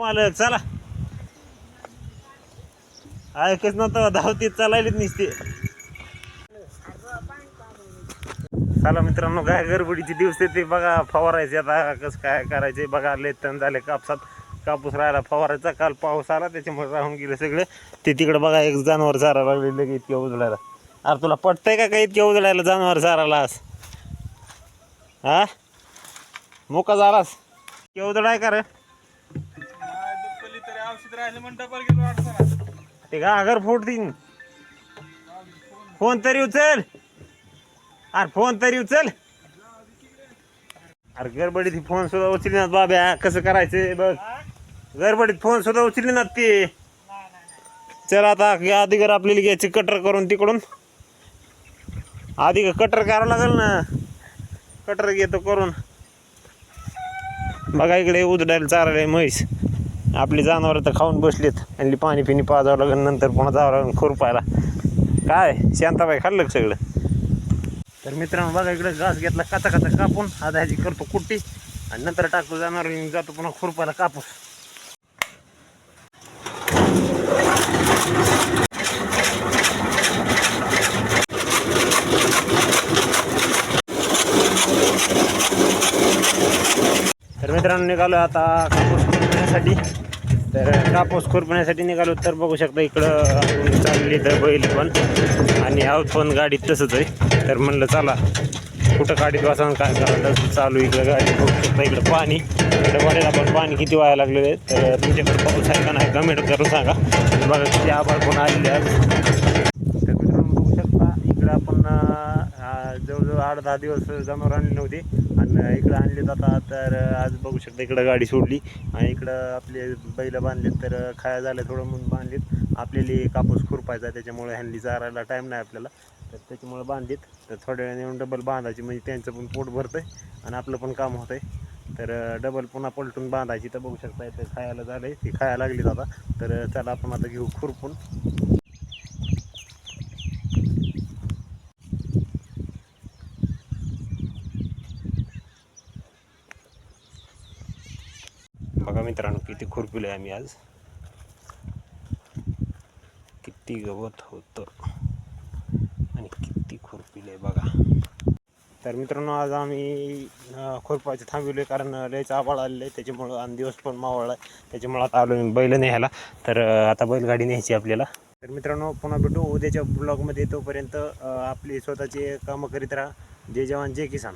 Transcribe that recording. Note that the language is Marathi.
मालक चला. ऐकच नव्हतं धावती चालायलीच निसते. चला मित्रांनो काय गडबडीचे दिवस ते बघा फवारायचे आता कसं काय करायचे बघा लेतन तण झाले कापसात. कापूस राहिला फवारायचा काल पाऊस आला त्याच्यामुळे राहून गेलं सगळं. ते तिकडे बघा एक जनावर चारा लागले लगे इतक्या उजळायला. अरे तुला पटतंय का काही इतक्या उजळायला जनावर चारालास हा? मोका झालास? इतक्या आहे का रे? ते का अगर फोडतीन फोन तरी उचल. अरे फोन तरी उचल. अरे गडबडीत फोन सुद्धा उचली ना बाब्या. कसं करायचं बघ. गडबडीत फोन सुद्धा उचली ना ते. चल आता अधिकार आपल्याला घ्यायची कटर करून तिकडून. आधी कटर करावं लागेल ना. कटर घेतो करून. बघा इकडे उजडायला चालले म्हैस. आपली जनावरं तर खाऊन बसलीत. आणि पाणी पिणी पाजावं लागेल नंतर पुन्हा जावं लागेल खुरपायला. काय? शांताबाई खाल्लं सगळं? तर मित्रांनो बघा इकडे घास घेतला काचा काचा कापून. आता ह्याची करतो कुट्टी. आणि नंतर टाकतो जाणार जातो पुन्हा खुरपायला कापूस. तर मित्रांनो निघालो आता कापूस करण्यासाठी तर कापूस खुरपण्यासाठी निघालो तर बघू शकता इकडं चालली तर बैल पण. आणि आहोत पण गाडीत तसंच आहे. तर म्हणलं चला कुठं गाडीत बसा काय करायला चालू इकडं गाडी बघू शकता इकडं पाणी. इकडं वाढेला आपण पाणी किती व्हायला लागलेलं आहे. तर तुमच्याकडे पाऊस आहे का नाही? कमेंट करून सांगा. बघा किती आभाळ पण आलेले आहेत तर मित्रांनो बघू शकता इकडं आपण अं, जवळजवळ आठ दहा दिवस जनावर आणली नव्हती. आणि इकडं आणले जातात तर आज बघू शकता इकडं गाडी सोडली. आणि इकडं आपले बैल बांधलेत तर खाया झालं थोडं म्हणून बांधलेत. आपल्याला कापूस खुरपायचा आहे, त्याच्यामुळे हँडली चारायला टाईम नाही आपल्याला. तर त्याच्यामुळे बांधलेत. तर थोड्या वेळाने येऊन डबल बांधायची म्हणजे त्यांचं पण पोट भरतं आहे आणि आपलं पण काम होतंय. तर डबल पुन्हा पलटून बांधायची तर बघू शकता इथं खायला आहे ती खायला लागली आता. तर चला आपण आता घेऊ खुरपून. बघा मित्रांनो किती खुरपिलं आहे आम्ही आज. किती गवत होतं. आणि किती खुरपिलं आहे बघा. तर मित्रांनो आज आम्ही खुरपायचं थांबवलं कारण लयच आबाळ आलेलं आहे. त्याच्यामुळं आणि दिवस पण मावळला आहे. त्याच्यामुळं आता आलो मी बैल न्यायला. तर आता बैलगाडी न्यायची आपल्याला. तर मित्रांनो पुन्हा भेटू. उद्याच्या ब्लॉगमध्ये तोपर्यंत आपली स्वतःचे कामं करीत राहा. जय जवान जय किसान.